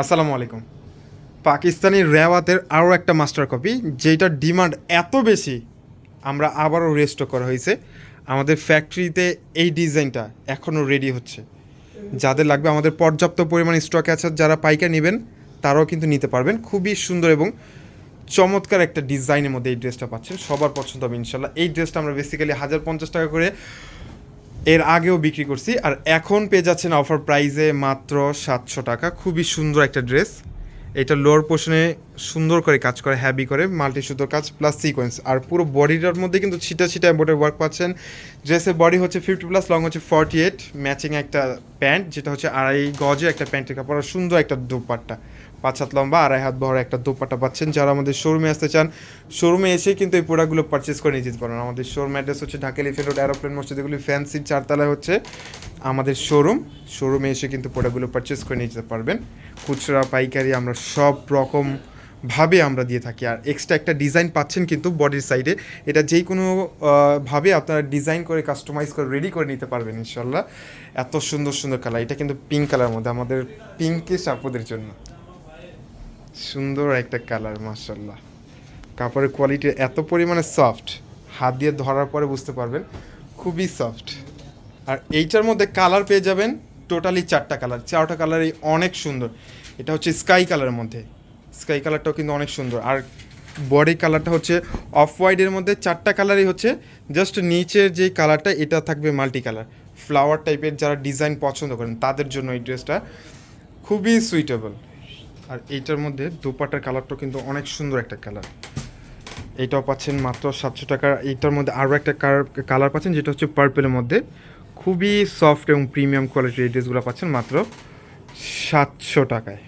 আসসালামু আলাইকুম। পাকিস্তানি রেওয়াতের আরও একটা মাস্টার কপি যেটার ডিমান্ড এত বেশি, আমরা আবারও রেস্টক করা হয়েছে। আমাদের ফ্যাক্টরিতে এই ডিজাইনটা এখনও রেডি হচ্ছে। যাদের লাগবে আমাদের পর্যাপ্ত পরিমাণ স্টক আছে, যারা পাইকার নেবেন, তারাও কিন্তু নিতে পারবেন। খুবই সুন্দর এবং চমৎকার একটা ডিজাইনের মধ্যে এই ড্রেসটা পাচ্ছেন। সবার পছন্দ হবে, ইনশাল্লাহ। এই ড্রেসটা আমরা বেসিক্যালি হাজার পঞ্চাশ টাকা করে এর আগেও বিক্রি করছি, আর এখন পেয়ে যাচ্ছেন অফার প্রাইসে মাত্র সাতশো টাকা। খুবই সুন্দর একটা ড্রেস এটা লোয়ার পোর্শনে সুন্দর করে কাজ করে হ্যাভি করে মাল্টি সুতোর কাজ প্লাস সিকোয়েন্স আর পুরো বডিটার মধ্যে কিন্তু ছিটা ছিটা এম্বোডারি ওয়ার্ক পাচ্ছেন। ড্রেসের বডি হচ্ছে ফিফটি প্লাস লং হচ্ছে ফর্টি এইট ম্যাচিং একটা প্যান্ট যেটা হচ্ছে আড়াই গজে একটা প্যান্টের কাপড়, আর সুন্দর একটা দোপাট্টা। পাঁচ হাত লম্বা, আড়াই হাত বড় একটা দোপাট্টা পাচ্ছেন। যারা আমাদের শোরুমে আসতে চান শোরুমে এসে কিন্তু এই প্রোডাক্টগুলো পারচেস করে নিয়ে যেতে পারেন। আমাদের শোরুম অ্যাড্রেস হচ্ছে ঢাকা এলিফেন্ট রোড, অ্যারোপ্লেন মসজিদ, এগুলি ফ্যান্সি চারতলায় হচ্ছে। আমাদের শোরুম শোরুমে এসে কিন্তু প্রোডাক্টগুলো পারচেস করে নিয়ে যেতে পারবেন। খুচরা, পাইকারি আমরা সব রকম ভাবে আমরা দিয়ে থাকি। আর এক্সট্রা একটা ডিজাইন পাচ্ছেন কিন্তু বডির সাইডে এটা যেই কোনো ভাবে আপনারা ডিজাইন করে কাস্টমাইজ করে রেডি করে নিতে পারবেন ইনশাল্লাহ। এত সুন্দর সুন্দর কালার এটা কিন্তু পিঙ্ক কালার মধ্যে, আমাদের পিঙ্কে সাপোদের জন্য। সুন্দর একটা কালার মার্শাল্লাহ কাপড়ের কোয়ালিটি এত পরিমাণে সফট হাত দিয়ে ধরার পরে বুঝতে পারবেন, খুবই সফট আর এইটার মধ্যে কালার পেয়ে যাবেন টোটালি চারটা কালার। চারটা কালারই অনেক সুন্দর। এটা হচ্ছে স্কাই কালারের মধ্যে। স্কাই কালারটাও কিন্তু অনেক সুন্দর। আর বডি কালারটা হচ্ছে অফ হোয়াইটের মধ্যে চারটা কালারই হচ্ছে। জাস্ট নিচের যে কালারটা, এটা থাকবে মাল্টি কালার। ফ্লাওয়ার টাইপের যারা ডিজাইন পছন্দ করেন, তাদের জন্য এই ড্রেসটা খুবই সুইটেবল। আর এইটার মধ্যে দুপাটার কালারটাও কিন্তু অনেক সুন্দর একটা কালার। এইটাও পাচ্ছেন মাত্র সাতশো টাকার এইটার মধ্যে আরও একটা কালার পাচ্ছেন, যেটা হচ্ছে পার্পেলের মধ্যে। খুবই সফট এবং প্রিমিয়াম কোয়ালিটির ড্রেসগুলো পাচ্ছেন মাত্র সাতশো টাকায়।